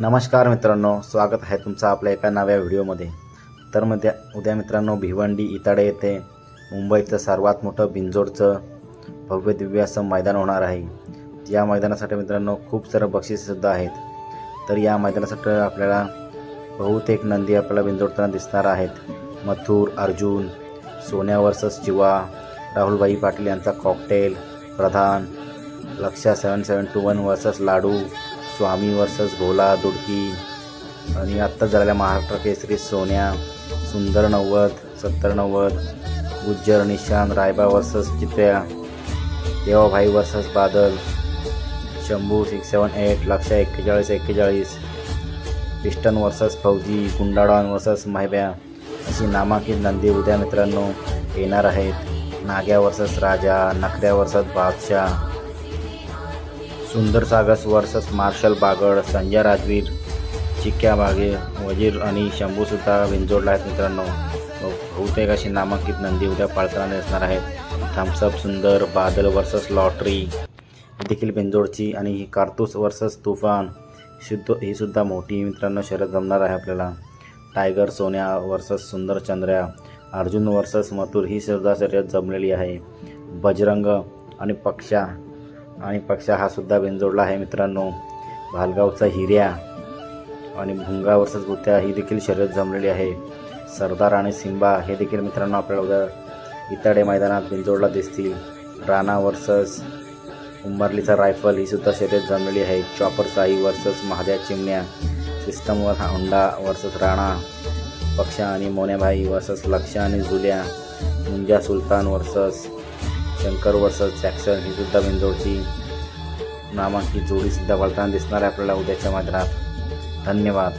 नमस्कार मित्रांनो स्वागत आहे तुमचं आपल्या एका नव्या व्हिडिओमध्ये. तर मध्या उद्या मित्रांनो भिवंडी इताडे येथे मुंबईचं सर्वात मोठं बिंजोडचं भव्य दिव्य असं मैदान होणार आहे. या मैदानासाठी मित्रांनो खूप सारं बक्षीससुद्धा आहेत. तर या मैदानासाठी आपल्याला बहुतेक नंदी आपल्याला बिंजोडताना दिसणार आहेत. मथुर अर्जुन सोन्या वर्सस जिवा राहुलभाई पाटील यांचा कॉकटेल प्रधान लक्षा seven seven two one versus लाडू स्वामी वर्सस भोला दुडकी आणि आत्ता झालेल्या महाराष्ट्र केसरी सोन्या सुंदर नव्वद सत्तर नव्वद गुज्जर निशान रायबा versus चित्र्या Devabhai versus Badal Shambhu six seven eight लक्ष एक्केचाळीस एक्केचाळीस पिस्टन वर्सस फौजी गुंडाडॉन वर्सस माहिब्या अशी नामांकित नंदी उद्या मित्रांनो येणार आहेत. नाग्या वर्सस राजा नखऱ्या वर्सस बादशाह सुंदर सागस वर्सस मार्शल बागड संजय राजवीर चिक्क्या बागे वजीर आणि शंभूसुद्धा विंजोडला आहेत मित्रांनो. बहुतेक अशी नामांकित नंदी उद्या पाळताना दिसणार आहेत. थम्सअप सुंदर बादल वर्सस लॉटरी ही देखील बेंजोडची आणि ही कारतूस वर्सस तुफान. शुद्ध ही सुद्धा मोठी मित्रांनो शर्यत जमणार आहे आपल्याला. टायगर सोन्या वर्सस सुंदर चंद्र्या अर्जुन वर्सस मथुर ही सुद्धा शर्यत जमलेली आहे. बजरंग आणि पक्षा आणि पक्षा हा सुद्धा बेंजोडला आहे मित्रांनो. भालगावचा हिऱ्या आणि भुंगा वर्सस गुत्या ही देखील शर्यत जमलेली आहे. सरदार आणि सिंबा हे देखील मित्रांनो आपल्याला उद्या इताडे मैदानात बिंजोडला दिसतील. राणा वर्सस उंबरलीचा रायफल ही सुद्धा शर्यत जमलेली आहे. चॉपर साई वर्सस महाद्या चिमण्या सिस्टमवर होंडा वर्सस राणा पक्षा आणि मोन्याभाई वर्सस लक्ष आणि जुल्या मुंजा Sultan versus Shankar versus Jackson ही सुद्धा बिंदोडची नामांकित जोडीसुद्धा वळताना दिसणार आहे. आपल्याला उद्याच्या मैदानात. धन्यवाद.